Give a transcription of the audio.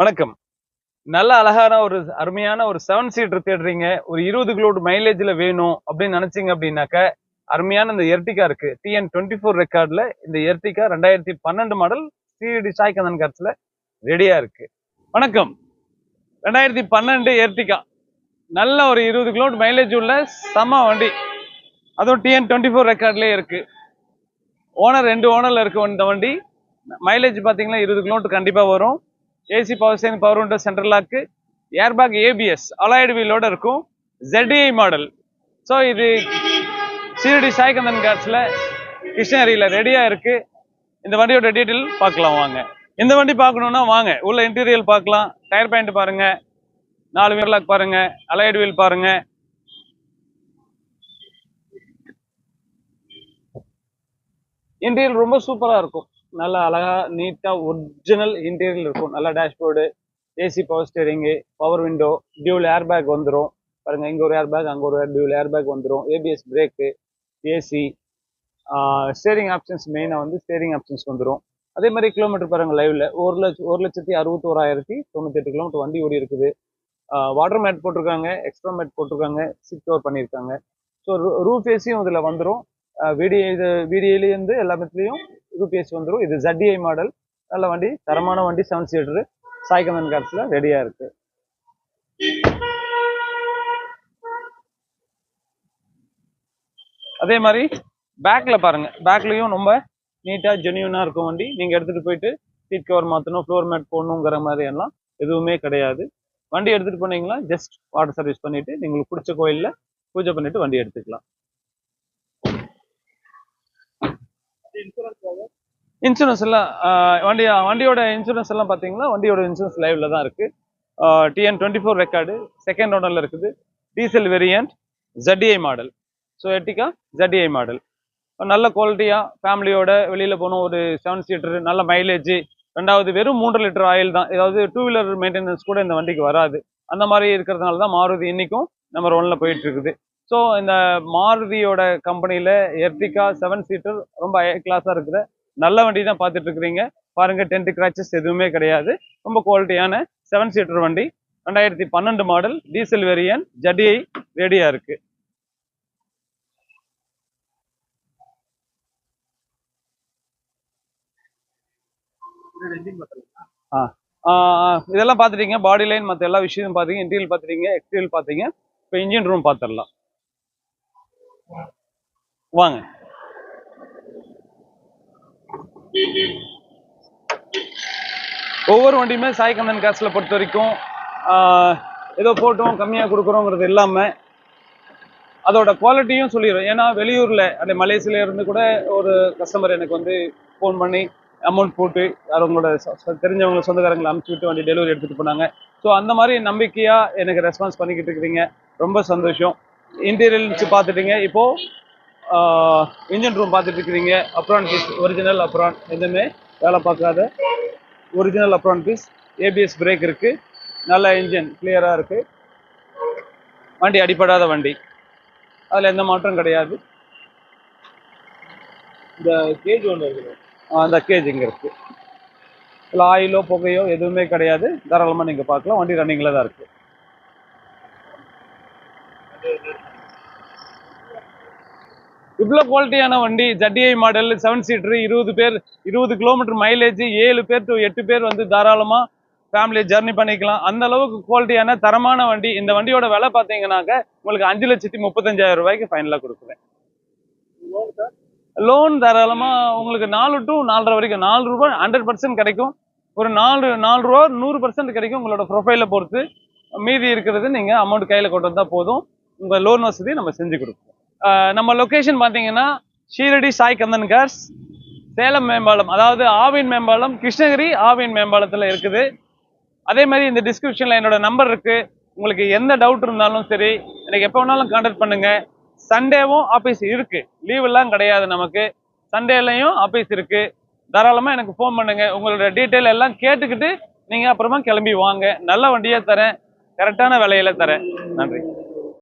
வணக்கம். நல்ல அழகான ஒரு அருமையான ஒரு செவன் சீட்டர் தேடுறீங்க. ஒரு இருபது கிலோமீட்டர் மைலேஜில் வேணும் அப்படின்னு நினைச்சீங்க அப்படின்னாக்க அருமையான இந்த எர்டிகா இருக்கு. டிஎன் டுவெண்ட்டி ஃபோர் ரெக்கார்டில் இந்த எர்டிகா ரெண்டாயிரத்தி பன்னெண்டு மாடல் சிடி சாய்கந்தன் கார்ஸ்ல ரெடியாக இருக்கு. வணக்கம். ரெண்டாயிரத்தி பன்னெண்டு எர்டிகா நல்ல ஒரு இருபது கிலோமீட்டர் மைலேஜ் உள்ள செம்ம வண்டி. அதுவும் டிஎன் டுவெண்ட்டி ஃபோர் ரெக்கார்ட்லேயே இருக்கு. ஓனர் ரெண்டு ஓனரில் இருக்கு இந்த வண்டி. மைலேஜ் பார்த்தீங்கன்னா இருபது கிலோமீட்டர் கண்டிப்பாக வரும். AC power steering power window central lock airbag ABS alloyed வீலோட இருக்கும். ZDI மாடல் ஸோ இது சீரடி சாய்கந்தன் கார்ஸில் கிருஷ்ணகிரியில் ரெடியாக இருக்கு. இந்த வண்டியோட டீட்டெயில் பார்க்கலாம் வாங்க. இந்த வண்டி பார்க்கணுன்னா வாங்க. உள்ள இன்டீரியல் பார்க்கலாம். டயர் பாயிண்ட் பாருங்க. நாலு வீல் லாக் பாருங்க. அலாய்டு வீல் பாருங்க. இன்டீரியல் ரொம்ப சூப்பராக இருக்கும். நல்லா அழகாக நீட்டாக ஒரிஜினல் இன்டீரியல் இருக்கும். நல்லா dashboard AC power steering power window dual airbag வந்துடும் பாருங்கள் இங்கே ஒரு ஏர் பேக் அங்கே ஒரு டியூல் ஏர்பேக் வந்துடும் ABS brake AC steering options மெயினாக வந்து ஸ்டேரிங் ஆப்ஷன்ஸ் வந்துடும் அதே மாதிரி கிலோமீட்டர் பாருங்கள் லைவில் ஒரு லட்சம் ஒரு லட்சத்தி அறுபத்தோராயிரத்தி தொண்ணூத்தெட்டு கிலோமீட்டர் வண்டி ஓடி இருக்குது. வாட்டர் மேட் போட்டிருக்காங்க எக்ஸ்ட்ரா மேட் போட்டிருக்காங்க சிட் கவர் பண்ணியிருக்காங்க. ஸோ ரூஃப் ஏசியும் இதில் வந்துடும் வீடியோ இது வீடியோலேருந்து எல்லாத்துலேயும் யூபிஎஸ் வந்துடும் இது ஜட்டிஐ மாடல் நல்ல வண்டி தரமான வண்டி செவன் சீட்டரு சாய்கந்தன் கார்ஸில் ரெடியாக இருக்கு. அதே மாதிரி பேக்ல பாருங்க. பேக்லயும் ரொம்ப நீட்டாக ஜெனியூனாக இருக்கும் வண்டி. நீங்க எடுத்துட்டு போயிட்டு சீட் கவர் மாற்றணும் ஃப்ளோர் மேட் போடணுங்கிற மாதிரி எல்லாம் எதுவுமே கிடையாது. வண்டி எடுத்துட்டு போனீங்கன்னா ஜஸ்ட் வாட்டர் சர்வீஸ் பண்ணிட்டு உங்களுக்கு பிடிச்ச கோயிலில் பூஜை பண்ணிட்டு வண்டி எடுத்துக்கலாம். இன்சூரன்ஸ் எல்லாம் வண்டி வண்டியோட இன்சூரன்ஸ் எல்லாம் பார்த்தீங்கன்னா வண்டியோட இன்சூரன்ஸ் லைவ்ல தான் இருக்கு. TN twenty four record second ஓனர்ல இருக்குது. Diesel variant ZDI model so Ertiga ZDI model நல்ல குவாலிட்டியாக ஃபேமிலியோட வெளியில் போகணும் ஒரு செவன் சீட்டர் நல்ல மைலேஜ் ரெண்டாவது வெறும் மூன்று லிட்டர் ஆயில் தான். ஏதாவது டூ வீலர் மெயின்டெனன்ஸ் கூட இந்த வண்டிக்கு வராது. அந்த மாதிரி இருக்கிறதுனால தான் மாருதி இன்றைக்கும் நம்பர் ஒனில் போயிட்டு இருக்குது. ஸோ இந்த மாருதியோட கம்பெனியில் எர்டிகா செவன் சீட்டர் ரொம்ப ஹை கிளாஸாக இருக்கிற நல்ல வண்டி தான் பார்த்துட்டு இருக்கிறீங்க பாருங்க டென்ட் கிராச்சஸ் எதுவுமே கிடையாது. ரொம்ப குவாலிட்டியான செவன் சீட்டர் வண்டி. ரெண்டாயிரத்தி பன்னெண்டு மாடல் டீசல் வேரியன் ஜடிஐ ரெடியாக இருக்கு. ஆ, ஆ, இதெல்லாம் பார்த்துட்டீங்க. பாடி லைன் மற்ற எல்லா விஷயமும் பார்த்தீங்க இன்டீரியல் பார்த்துட்டீங்க எக்ஸ்டீரியல் பார்த்தீங்க இப்போ இன்ஜின் ரூம் பார்த்துடலாம். வாங்க. ஒவ்வொரு வண்டியுமே சாய்கந்தன் காசில் பொறுத்த வரைக்கும் ஏதோ போட்டோம் கம்மியாக கொடுக்குறோங்கிறது இல்லாமல் அதோட குவாலிட்டியும் சொல்லிடும் ஏன்னா வெளியூரில் அந்த மலேசியில இருந்து கூட ஒரு கஸ்டமர் எனக்கு வந்து ஃபோன் பண்ணி அமௌண்ட் போட்டு அவங்களோட தெரிஞ்சவங்க சொந்தக்காரங்களை அனுப்பிச்சு விட்டு வண்டி டெலிவரி எடுத்துகிட்டு போனாங்க. ஸோ அந்த மாதிரி நம்பிக்கையாக எனக்கு ரெஸ்பான்ஸ் பண்ணிக்கிட்டு இருக்கிறீங்க. ரொம்ப சந்தோஷம். இன்டீரியல்ஸ் பார்த்துட்டீங்க. இப்போது இன்ஜின் ரூம் பார்த்துட்டு இருக்கிறீங்க அப்ரான் பீஸ் ஒரிஜினல் அப்ரான் எதுவுமே வேலை பார்க்காத. Original apron piece ABS brake இருக்குது நல்ல இன்ஜின் கிளியராக இருக்குது வண்டி அடிப்படாத வண்டி. அதில் எந்த மாற்றம் கிடையாது. இந்த கேஜ் ஒன்று இருக்குது. அந்த கேஜ் இங்கே இருக்குது இல்லை ஆயிலோ புகையோ எதுவுமே கிடையாது. தாராளமாக நீங்கள் பார்க்கலாம். வண்டி ரன்னிங்கில் தான் இருக்குது இவ்வளோ குவாலிட்டியான வண்டி ஜட்டிஐ மாடல் செவன் சீட்டர் இருபது பேர் இருபது கிலோமீட்டர் மைலேஜ் ஏழு பேர் டு எட்டு பேர் வந்து தாராளமா ஃபேமிலி ஜர்னி பண்ணிக்கலாம். அந்த அளவுக்கு குவாலிட்டியான தரமான வண்டி. இந்த வண்டியோட விலை பார்த்தீங்கன்னாக்க உங்களுக்கு அஞ்சு லட்சத்தி முப்பத்தஞ்சாயிரம் ரூபாய்க்கு ஃபைனலாக கொடுக்குறேன். லோன் தாராளமா உங்களுக்கு நாலு டு நாலரை வரைக்கும் நாலு ரூபாய் ஹண்ட்ரட் பர்சன்ட் கிடைக்கும். ஒரு நாலு நாலு ரூபா நூறு பர்சன்ட் கிடைக்கும் உங்களோட ப்ரொஃபைலை பொறுத்து. மீதி இருக்கிறது நீங்க அமௌண்ட் கையில் கொண்டு வந்தா போதும். உங்க லோன் வசதி நம்ம செஞ்சு கொடுப்போம். நம்ம லொக்கேஷன் பார்த்தீங்கன்னா ஷீரடி சாய் கந்தன் கார்ஸ் சேலம் மேம்பாலம் அதாவது ஆவின் மேம்பாலம் கிருஷ்ணகிரி ஆவின் மேம்பாலத்தில் இருக்குது. அதே மாதிரி இந்த டிஸ்கிரிப்ஷனில் என்னோட நம்பர் இருக்குது உங்களுக்கு எந்த டவுட் இருந்தாலும் சரி எனக்கு எப்போ வேணாலும் கான்டாக்ட் பண்ணுங்கள் சண்டேவும் ஆபீஸ் இருக்குது லீவெல்லாம் கிடையாது நமக்கு. சண்டேலையும் ஆபீஸ் இருக்குது தாராளமாக எனக்கு ஃபோன் பண்ணுங்கள் உங்களோட டீட்டெயில் எல்லாம் கேட்டுக்கிட்டு நீங்கள் அப்புறமா கிளம்பி வாங்க. நல்ல வண்டியாக தரேன். கரெக்டான விலையில தரேன். நன்றி.